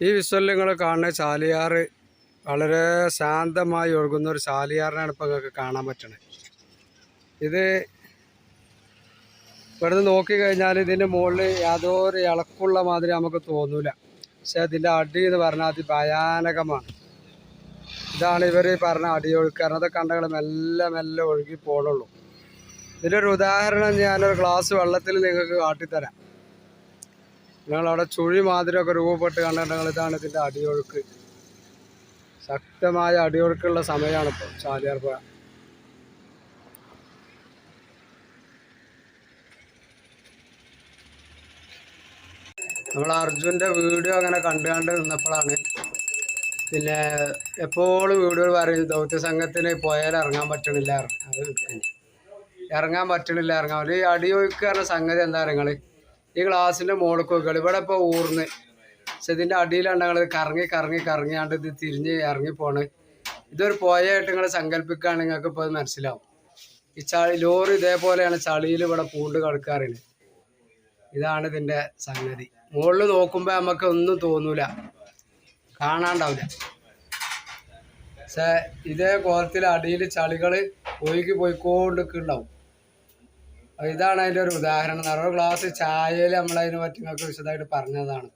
ഈ വിഷ്വലിൽ കാണുന്ന ചാലിയാറ് വളരെ ശാന്തമായി ഒഴുകുന്ന ഒരു ചാലിയാറിനാണ് ഇപ്പോൾ നിങ്ങൾക്ക് കാണാൻ പറ്റണത് ഇത് ഇവിടുന്ന് നോക്കിക്കഴിഞ്ഞാൽ ഇതിന്റെ മുകളിൽ യാതൊരു ഇളക്കുള്ള മാതിരി നമുക്ക് തോന്നൂല. പക്ഷെ അതിന്റെ അടി എന്ന് പറഞ്ഞാൽ അതിഭയാനകമാണ്. ഇതാണ് ഇവർ പറഞ്ഞ അടി കാരണം അതൊക്കെ കണ്ടകൾ മെല്ലെ മെല്ലെ ഒഴുകി പോകുള്ളൂ ഇതിന്റെ ഒരു ഉദാഹരണം ഞാനൊരു ഗ്ലാസ് വെള്ളത്തിൽ നിങ്ങൾക്ക് കാട്ടിത്തരാം. നിങ്ങളവിടെ ചുഴി മാതിരിയൊക്കെ രൂപപ്പെട്ട് കണ്ടിട്ടുണ്ടെങ്കിൽ ഇതാണ് ഇതിന്റെ അടിയൊഴുക്ക്. ശക്തമായ അടിയൊഴുക്കുള്ള സമയമാണ് ഇപ്പോൾ ചാലിയാർ പുഴ. നമ്മൾ അർജുന്റെ വീഡിയോ അങ്ങനെ കണ്ടു കണ്ട് നിന്നപ്പോഴാണ്. പിന്നെ എപ്പോഴും വീഡിയോ പറയും ദൗത്യ സംഘത്തിന് പോയാൽ ഇറങ്ങാൻ പറ്റണില്ല. ഇറങ്ങാൻ പറ്റണില്ല. ഇറങ്ങാൻ ഒരു അടിയൊഴുക്ക് സംഗതി എന്താ നിങ്ങൾ? ഈ ഗ്ലാസിന്റെ മുകളിൽ വെക്കുകയാണ് ഇവിടെ ഇപ്പോൾ ഊർന്ന്. പക്ഷെ ഇതിന്റെ അടിയിലാണ് ഞങ്ങൾ കറങ്ങി കറങ്ങി കറങ്ങിയാണ്ട് ഇത് തിരിഞ്ഞ് ഇറങ്ങി പോണ്. ഇതൊരു പോയായിട്ട് നിങ്ങൾ സങ്കല്പിക്കുകയാണെങ്കിൽ നിങ്ങൾക്ക് ഇപ്പോൾ മനസ്സിലാവും. ഈ ചളി ലോറി ഇതേപോലെയാണ് ചളിയിൽ ഇവിടെ പൂണ്ട് കിടക്കാറുണ്ട് ഇതാണ് ഇതിന്റെ സംഗതി. മുകളിൽ നോക്കുമ്പോൾ നമുക്ക് ഒന്നും തോന്നൂല. കാണാണ്ടാവില്ല പക്ഷേ ഇതേ കോലത്തിൽ അടിയിൽ ചളികൾ ഒഴുകി പോയിക്കൊണ്ടിരിക്കുന്നുണ്ടാവും. ഇതാണ് അതിന്റെ ഒരു ഉദാഹരണം ഓരോ ഗ്ലാസ് ചായയിൽ നമ്മളതിനെ പറ്റി നിങ്ങൾക്ക് വിശദമായിട്ട് പറഞ്ഞതാണ്.